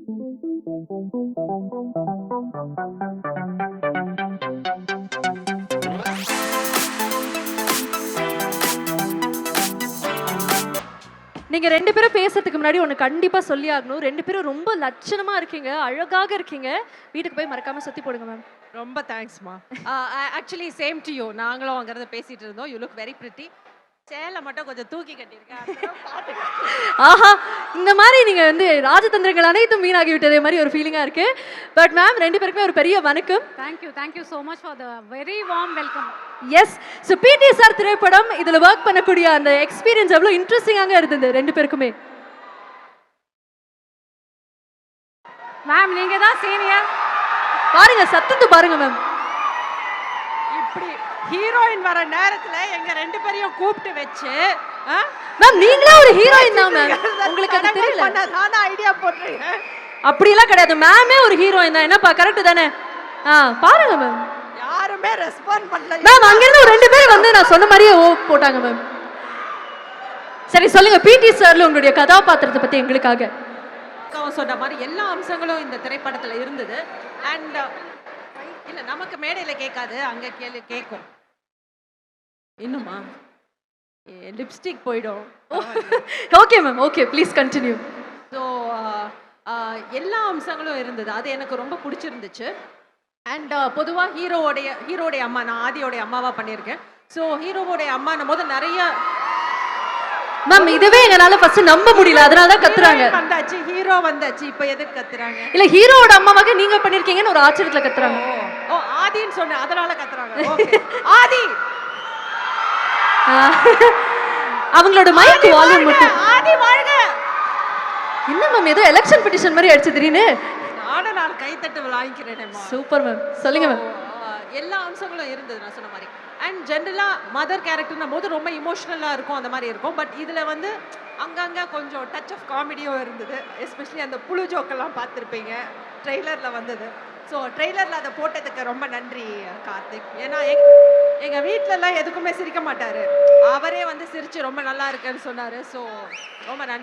நீங்க ரெண்டு பேரும் பேசுறதுக்கு முன்னாடி ஒன்று கண்டிப்பா சொல்லி ஆகணும். ரெண்டு பேரும் ரொம்ப லட்சணமா இருக்கீங்க அழகாக இருக்கீங்க. வீட்டுக்கு போய் மறக்காம சுத்தி போடுங்க மேம் ரொம்ப தேங்க்ஸ்மா ஆக்சுவலி சேம் டு யூ நாங்களும் அங்கிறத பேசிட்டு இருந்தோம். யூ லுக் வெரி பிரிட்டி சேலை மட்டும் கொஞ்சம் தூக்கி கட்டியிருக்கேன். ஆஹா இந்த மாதிரி நீங்க வந்து ராஜதந்திரங்கள் அனைத்தும் வீணாகி விட்டதே மாதிரி ஒரு ஃபீலிங்கா இருக்கு பட் மேம் ரெண்டு பேருக்குமே ஒரு பெரிய வணக்கம். Thank you so much for the very warm welcome. Yes so PT sir திரைப்படம் இதுல ஒர்க் பண்ணக்கூடிய அந்த எக்ஸ்பீரியன்ஸ் எவ்வளவு இன்ட்ரெஸ்டிங்காக இருந்தது ரெண்டு பேருக்குமே மேம் நீங்க தான் சீனியர் பாருங்க சத்தத்தை பாருங்க மேம் இப்படி ஹீரோயின் வர நேரத்துல எங்க ரெண்டு பேரையும் கூப்பிட்டு வச்சு ஆ? மேம் நீங்களே ஒரு ஹீரோயின் தான் மேம் உங்களுக்கு அது தெரியல. பண்ணதான ஐடியா போட்டுருக்கேன் அப்படிலாம் கிடையாது. மேமே ஒரு ஹீரோயின் தான். என்னப்பா கரெக்ட் தானே? ஆ பாருங்க மேம் யாருமே ரெஸ்பாண்ட் பண்ணல. மேம் அங்கிருந்து ஒரு ரெண்டு பேர் வந்து நான் சொன்ன மாதிரியே ஓ போட்டாங்க மேம் சரி சொல்லுங்க. பிடி சார்ல உங்களுடைய கதாபாத்திரத்தை பத்தி எங்களுக்காக. சொன்ன மாதிரி எல்லா அம்சங்களும் இந்த திரைப்படத்துல இருந்தது. அண்ட் இல்ல நமக்கு மேடையில கேட்காது அங்க கேளு கேட்கும் இன்னுமா? லிப்ஸ்டிக் போயிடும். Okay ma'am okay please continue so எல்லா அம்சங்களும் இருந்தது. அது எனக்கு ரொம்ப பிடிச்சிருந்துச்சு. அண்ட் பொதுவாக ஹீரோவோடைய ஹீரோடைய அம்மா நான் ஆதியோடைய அம்மாவா பண்ணியிருக்கேன். ஸோ ஹீரோவோடைய அம்மானும் போது நிறைய மேம் இதுவே எங்களால ஃபர்ஸ்ட் நம்ப முடியல. அதனால தான் கத்துறாங்க. வந்தாச்சு ஹீரோ வந்தாச்சு. இப்போ எதுக்கு கத்துறாங்க? இல்ல ஹீரோவோட அம்மாவாக நீங்க பண்ணிருக்கீங்கன்னு ஒரு ஆச்சரியத்துல கத்துறாங்க. ஓ ஆதின்னு சொன்னேன் அதனால கத்துறாங்க. ஆதி. அவங்களோட மைக் வால்யூம் மட்டும். ஆதி வாழ்க! என்ன மேம் ஏதோ எலெக்ஷன் பெட்டிஷன் மாதிரி அடிச்சு திடீர்னு? நானும் நான் கைத்தட்டு வாங்கிக்கிறேனேம்மா சூப்பர் மேம் சொல்லுங்க மேம் எல்லா அம்சங்களும் இருந்தது நான் சொன்ன மாதிரி. அண்ட் ஜென்ரலாக மதர் கேரக்டர்னும் போது ரொம்ப இமோஷ்னலாக இருக்கும் அந்த மாதிரி இருக்கும். பட் இதில் வந்து அங்கங்கே கொஞ்சம் டச் ஆஃப் காமெடியும் இருந்தது. எஸ்பெஷலி அந்த புழு ஜோக்கெல்லாம் பார்த்துருப்பீங்க. ட்ரெய்லரில் வந்தது. ஸோ ட்ரெய்லரில் அதை போட்டதுக்கு ரொம்ப நன்றி கார்த்திக். ஏன்னா எங் எங்கள் வீட்டிலலாம் எதுக்குமே சிரிக்க மாட்டார். அவரே வந்து சிரித்து ரொம்ப நல்லா இருக்குன்னு சொன்னார். ஸோ ரொம்ப நன்றி.